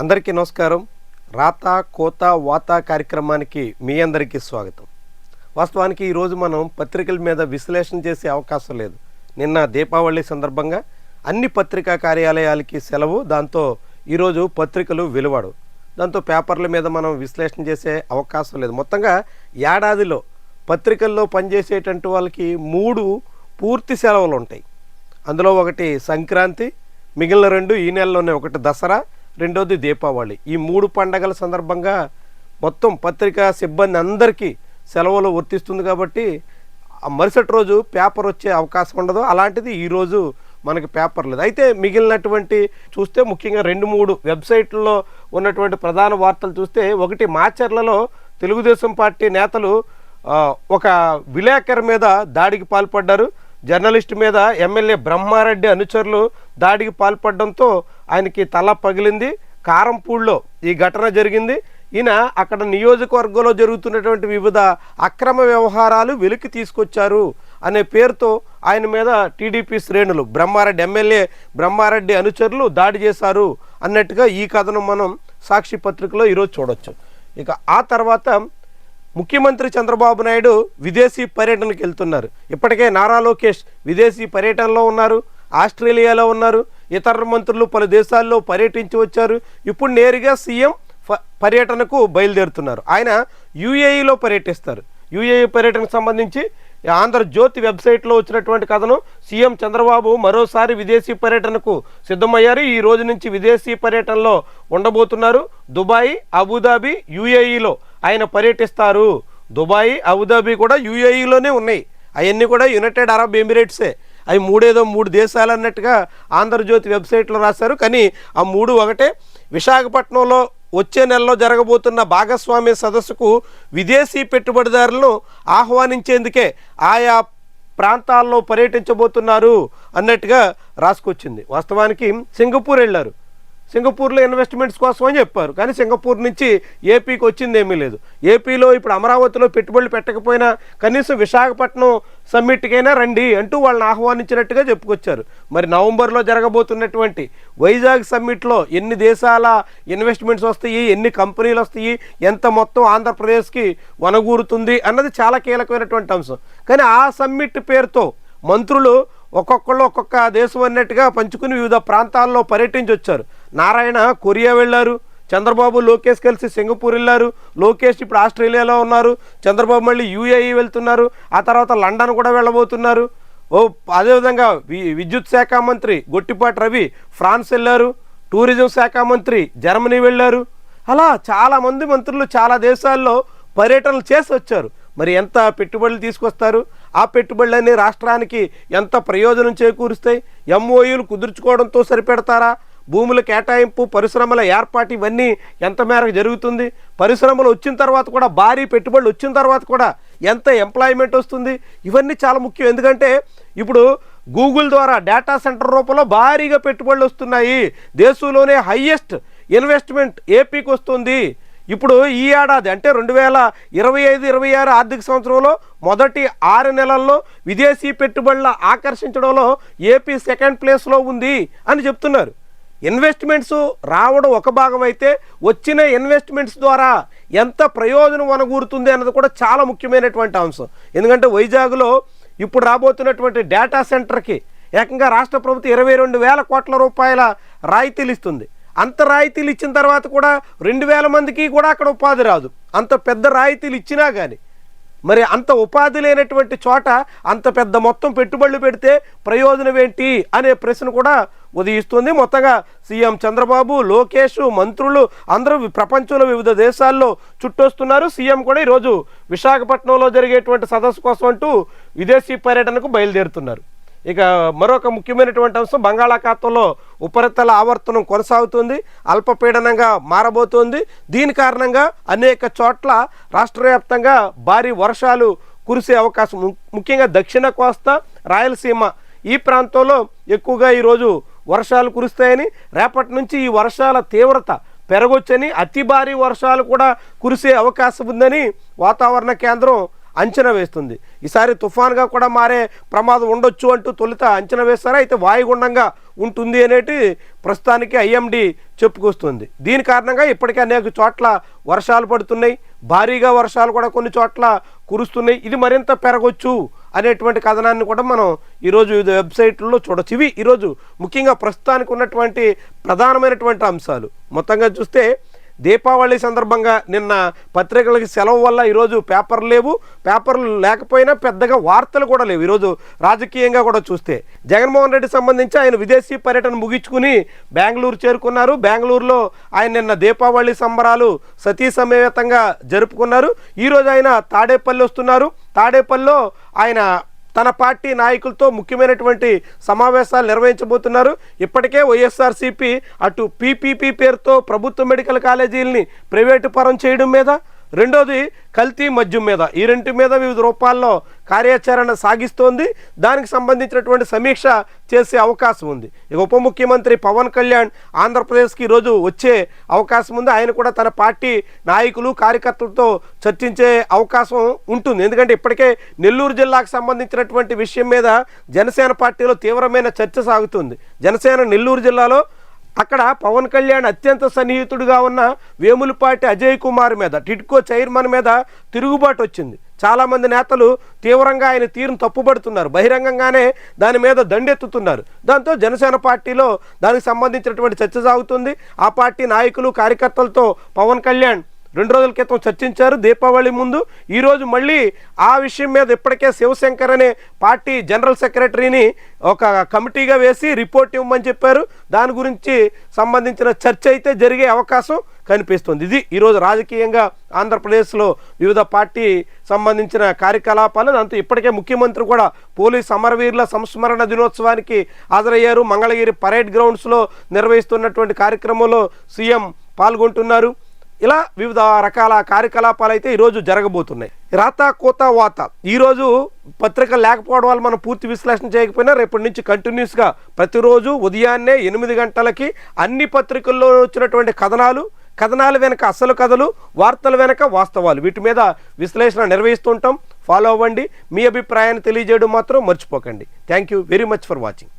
అందరికీ నమస్కారం. రాత కోత వాత కార్యక్రమానికి మీ అందరికీ స్వాగతం. వాస్తవానికి ఈరోజు మనం పత్రికల మీద విశ్లేషణ చేసే అవకాశం లేదు. నిన్న దీపావళి సందర్భంగా అన్ని పత్రికా కార్యాలయాలకి సెలవు దాంతో ఈరోజు పత్రికలు వెలువడు. దాంతో పేపర్ల మీద మనం విశ్లేషణ చేసే అవకాశం లేదు. మొత్తంగా ఏడాదిలో పత్రికల్లో పనిచేసేటువంటి వాళ్ళకి మూడు పూర్తి సెలవులు ఉంటాయి అందులో ఒకటి సంక్రాంతి మిగిలిన రెండు ఈ నెలలోనే ఒకటి దసరా రెండోది దీపావళి. ఈ మూడు పండగల సందర్భంగా మొత్తం పత్రికా సిబ్బంది అందరికీ సెలవులు వర్తిస్తుంది కాబట్టి మరుసటి రోజు పేపర్ వచ్చే అవకాశం ఉండదు. అలాంటిది ఈరోజు మనకి పేపర్ లేదు. అయితే మిగిలినటువంటి చూస్తే ముఖ్యంగా రెండు మూడు వెబ్సైట్లలో ఉన్నటువంటి ప్రధాన వార్తలు చూస్తే ఒకటి మాచర్లలో తెలుగుదేశం పార్టీ నేతలు ఒక విలేకరు మీద దాడికి పాల్పడ్డారు. జర్నలిస్ట్ మీద ఎమ్మెల్యే బ్రహ్మారెడ్డి అనుచరులు దాడికి పాల్పడడంతో ఆయనకి తల పగిలింది. కారంపూడిలో ఈ ఘటన జరిగింది. ఈయన అక్కడ నియోజకవర్గంలో జరుగుతున్నటువంటి వివిధ అక్రమ వ్యవహారాలు వెలికి తీసుకొచ్చారు అనే పేరుతో ఆయన మీద టీడీపీ శ్రేణులు బ్రహ్మారెడ్డి ఎమ్మెల్యే బ్రహ్మారెడ్డి అనుచరులు దాడి చేశారు అన్నట్టుగా ఈ కథను మనం సాక్షి పత్రికలో ఈరోజు చూడొచ్చు. ఇక ఆ తర్వాత ముఖ్యమంత్రి చంద్రబాబు నాయుడు విదేశీ పర్యటనకు వెళ్తున్నారు. ఇప్పటికే నారా లోకేష్ విదేశీ పర్యటనలో ఉన్నారు. ఆస్ట్రేలియాలో ఉన్నారు. ఇతర మంత్రులు పలు దేశాల్లో పర్యటించి వచ్చారు. ఇప్పుడు నేరుగా సీఎం పర్యటనకు బయలుదేరుతున్నారు. ఆయన యుఏఈలో పర్యటిస్తారు. యుఏఈ పర్యటనకు సంబంధించి ఆంధ్రజ్యోతి వెబ్సైట్లో వచ్చినటువంటి కథను సీఎం చంద్రబాబు మరోసారి విదేశీ పర్యటనకు సిద్ధమయ్యారు. ఈ రోజు నుంచి విదేశీ పర్యటనలో ఉండబోతున్నారు. దుబాయ్ అబుదాబి యుఏఈలో ఆయన పర్యటిస్తారు. దుబాయ్ అబుదాబి కూడా యుఏఈలోనే ఉన్నాయి. అవన్నీ కూడా యునైటెడ్ అరబ్ ఎమిరేట్సే అవి మూడేదో మూడు దేశాలు అన్నట్టుగా ఆంధ్రజ్యోతి వెబ్సైట్లో రాశారు. కానీ ఆ మూడు ఒకటే. విశాఖపట్నంలో వచ్చే నెలలో జరగబోతున్న భాగస్వామ్య సదస్సుకు విదేశీ పెట్టుబడిదారులను ఆహ్వానించేందుకే ఆయా ప్రాంతాల్లో పర్యటించబోతున్నారు అన్నట్టుగా రాసుకొచ్చింది. వాస్తవానికి సింగపూర్ వెళ్ళారు. సింగపూర్లో ఇన్వెస్ట్మెంట్స్ కోసం అని చెప్పారు. కానీ సింగపూర్ నుంచి ఏపీకి వచ్చింది ఏమీ లేదు. ఏపీలో ఇప్పుడు అమరావతిలో పెట్టుబడులు పెట్టకపోయినా కనీసం విశాఖపట్నం సమ్మిట్కైనా రండి అంటూ వాళ్ళని ఆహ్వానించినట్టుగా చెప్పుకొచ్చారు. మరి నవంబర్లో జరగబోతున్నటువంటి వైజాగ్ సమ్మిట్లో ఎన్ని దేశాల ఇన్వెస్ట్మెంట్స్ వస్తాయి ఎన్ని కంపెనీలు వస్తాయి ఎంత మొత్తం ఆంధ్రప్రదేశ్కి వనగూరుతుంది అన్నది చాలా కీలకమైనటువంటి అంశం. కానీ ఆ సమ్మిట్ పేరుతో మంత్రులు ఒక్కొక్కళ్ళు ఒక్కొక్క దేశం అన్నట్టుగా పంచుకుని వివిధ ప్రాంతాల్లో పర్యటించి వచ్చారు నారాయణ కొరియా వెళ్ళారు. చంద్రబాబు లోకేష్ కలిసి సింగపూర్ వెళ్ళారు. లోకేష్ ఇప్పుడు ఆస్ట్రేలియాలో ఉన్నారు. చంద్రబాబు మళ్ళీ యూఏఈ వెళ్తున్నారు. ఆ తర్వాత లండన్ కూడా వెళ్ళబోతున్నారు. ఓ అదేవిధంగా వి- విద్యుత్ శాఖ మంత్రి గొట్టిపాటి రవి ఫ్రాన్స్ వెళ్ళారు. టూరిజం శాఖ మంత్రి జర్మనీ వెళ్ళారు. అలా చాలామంది మంత్రులు చాలా దేశాల్లో పర్యటనలు చేసి వచ్చారు. మరి ఎంత పెట్టుబడులు తీసుకొస్తారు? ఆ పెట్టుబడులన్నీ రాష్ట్రానికి ఎంత ప్రయోజనం చేకూరుస్తాయి? ఎంఓయూలు కుదుర్చుకోవడంతో సరిపెడతారా? భూముల కేటాయింపు పరిశ్రమల ఏర్పాటు ఇవన్నీ ఎంత మేరకు జరుగుతుంది? పరిశ్రమలు వచ్చిన తర్వాత కూడా భారీ పెట్టుబడులు వచ్చిన తర్వాత కూడా ఎంత ఎంప్లాయ్మెంట్ వస్తుంది? ఇవన్నీ చాలా ముఖ్యం. ఎందుకంటే ఇప్పుడు గూగుల్ ద్వారా డేటా సెంటర్ రూపంలో భారీగా పెట్టుబడులు వస్తున్నాయి. దేశంలోనే హయ్యెస్ట్ ఇన్వెస్ట్మెంట్ ఏపీకి వస్తుంది. ఇప్పుడు ఈ ఏడాది అంటే రెండు వేల ఇరవై ఐదు ఇరవై ఆరు ఆర్థిక సంవత్సరంలో మొదటి ఆరు నెలల్లో విదేశీ పెట్టుబడుల ఆకర్షించడంలో ఏపీ సెకండ్ ప్లేస్లో ఉంది అని చెప్తున్నారు. ఇన్వెస్ట్మెంట్స్ రావడం ఒక భాగం అయితే వచ్చిన ఇన్వెస్ట్మెంట్స్ ద్వారా ఎంత ప్రయోజనం వనగూరుతుంది అన్నది కూడా చాలా ముఖ్యమైనటువంటి అంశం. ఎందుకంటే వైజాగ్లో ఇప్పుడు రాబోతున్నటువంటి డేటా సెంటర్కి ఏకంగా రాష్ట్ర ప్రభుత్వం ఇరవై రెండు వేల కోట్ల రూపాయల రాయితీలు ఇస్తుంది. అంత రాయితీలు ఇచ్చిన తర్వాత కూడా రెండు వేల మందికి కూడా అక్కడ ఉపాధి రాదు. అంత పెద్ద రాయితీలు ఇచ్చినా కానీ మరి అంత ఉపాధి లేనటువంటి చోట అంత పెద్ద మొత్తం పెట్టుబడులు పెడితే ప్రయోజనం ఏంటి అనే ప్రశ్న కూడా ఉదయిస్తుంది. మొత్తంగా సీఎం చంద్రబాబు లోకేష్ మంత్రులు అందరూ ప్రపంచంలో వివిధ దేశాల్లో చుట్టొస్తున్నారు. సీఎం కూడా ఈరోజు విశాఖపట్నంలో జరిగేటువంటి సదస్సు కోసం అంటూ విదేశీ పర్యటనకు బయలుదేరుతున్నారు. ఇక మరొక ముఖ్యమైనటువంటి అంశం బంగాళాఖాతంలో ఉపరితల ఆవర్తనం కొనసాగుతుంది. అల్పపీడనంగా మారబోతోంది. దీని కారణంగా అనేక చోట్ల రాష్ట్ర వ్యాప్తంగా భారీ వర్షాలు కురిసే అవకాశం ముఖ్యంగా దక్షిణ కోస్తా రాయలసీమ ఈ ప్రాంతంలో ఎక్కువగా ఈరోజు వర్షాలు కురుస్తాయని రేపటి నుంచి ఈ వర్షాల తీవ్రత పెరగొచ్చని అతి భారీ వర్షాలు కూడా కురిసే అవకాశం ఉందని వాతావరణ కేంద్రం అంచనా వేస్తుంది. ఈసారి తుఫాన్గా కూడా మారే ప్రమాదం ఉండొచ్చు అంటూ తొలుత అంచనా వేస్తారా? అయితే వాయుగుండంగా ఉంటుంది అనేటి ప్రస్తుతానికి ఐఎండి చెప్పుకొస్తుంది. దీని కారణంగా ఇప్పటికే అనేక చోట్ల వర్షాలు పడుతున్నాయి. భారీగా వర్షాలు కూడా కొన్ని చోట్ల కురుస్తున్నాయి. ఇది మరింత పెరగొచ్చు అనేటువంటి కథనాన్ని కూడా మనం ఈరోజు వివిధ వెబ్సైట్లలో చూడొచ్చు. ఇవి ఈరోజు ముఖ్యంగా ప్రస్తుతానికి ఉన్నటువంటి ప్రధానమైనటువంటి అంశాలు. మొత్తంగా చూస్తే దీపావళి సందర్భంగా నిన్న పత్రికలకి సెలవు వల్ల ఈరోజు పేపర్లు లేవు. పేపర్లు లేకపోయినా పెద్దగా వార్తలు కూడా లేవు. ఈరోజు రాజకీయంగా కూడా చూస్తే జగన్మోహన్ రెడ్డి సంబంధించి ఆయన విదేశీ పర్యటన ముగించుకుని బెంగళూరు చేరుకున్నారు. బెంగళూరులో ఆయన నిన్న దీపావళి సంబరాలు సతీ సమేతంగా జరుపుకున్నారు. ఈరోజు ఆయన తాడేపల్లి వస్తున్నారు. తాడేపల్లిలో ఆయన తన పార్టీ నాయకులతో ముఖ్యమైనటువంటి సమావేశాలు నిర్వహించబోతున్నారు. ఇప్పటికే వైఎస్ఆర్సీపీ అటు పీపీపీ పేరుతో ప్రభుత్వ మెడికల్ కాలేజీలని ప్రైవేటు పరం చేయడం మీద రెండోది కల్తీ మద్యం మీద. ఈ రెంటి మీద వివిధ రూపాల్లో కార్యాచరణ సాగిస్తోంది. దానికి సంబంధించినటువంటి సమీక్ష చేసే అవకాశం ఉంది. ఇక ఉప ముఖ్యమంత్రి పవన్ కళ్యాణ్ ఆంధ్రప్రదేశ్కి ఈరోజు వచ్చే అవకాశం ఉంది. ఆయన కూడా తన పార్టీ నాయకులు కార్యకర్తలతో చర్చించే అవకాశం ఉంటుంది. ఎందుకంటే ఇప్పటికే నెల్లూరు జిల్లాకు సంబంధించినటువంటి విషయం మీద జనసేన పార్టీలో తీవ్రమైన చర్చ సాగుతుంది. జనసేన నెల్లూరు జిల్లాలో అక్కడ పవన్ కళ్యాణ్ అత్యంత సన్నిహితుడిగా ఉన్న వేములపాటి అజయ్ కుమార్ మీద టిడ్కో చైర్మన్ మీద తిరుగుబాటు వచ్చింది. చాలామంది నేతలు తీవ్రంగా ఆయన తీరును తప్పుపడుతున్నారు బహిరంగంగానే దాని మీద దండెత్తుతున్నారు. దాంతో జనసేన పార్టీలో దానికి సంబంధించినటువంటి చర్చ సాగుతుంది. ఆ పార్టీ నాయకులు కార్యకర్తలతో పవన్ కళ్యాణ్ రెండు రోజుల క్రితం చర్చించారు. దీపావళి ముందు ఈరోజు మళ్ళీ ఆ విషయం మీద ఇప్పటికే శివశంకర్ అనే పార్టీ జనరల్ సెక్రటరీని ఒక కమిటీగా వేసి రిపోర్ట్ ఇవ్వమని చెప్పారు. దాని గురించి సంబంధించిన చర్చ అయితే జరిగే అవకాశం కనిపిస్తుంది. ఇది ఈరోజు రాజకీయంగా ఆంధ్రప్రదేశ్లో వివిధ పార్టీ సంబంధించిన కార్యకలాపాలు దాంతో ఇప్పటికే ముఖ్యమంత్రి కూడా పోలీస్ అమరవీరుల సంస్మరణ దినోత్సవానికి హాజరయ్యారు. మంగళగిరి పరేడ్ గ్రౌండ్స్లో నిర్వహిస్తున్నటువంటి కార్యక్రమంలో సీఎం పాల్గొంటున్నారు. ఇలా వివిధ రకాల కార్యకలాపాలు అయితే ఈరోజు జరగబోతున్నాయి. రాత కోత వాత. ఈరోజు పత్రిక లేకపోవడం వల్ల మనం పూర్తి విశ్లేషణ చేయకపోయినా రేపటి నుంచి కంటిన్యూస్గా ప్రతిరోజు ఉదయాన్నే ఎనిమిది గంటలకి అన్ని పత్రికల్లో వచ్చినటువంటి కథనాలు కథనాల వెనక అసలు కథలు వార్తల వెనక వాస్తవాలు. వీటి మీద విశ్లేషణ నిర్వహిస్తుంటాం. ఫాలో అవ్వండి. మీ అభిప్రాయాన్ని తెలియజేయడం మాత్రం మర్చిపోకండి. Thank you very much for watching.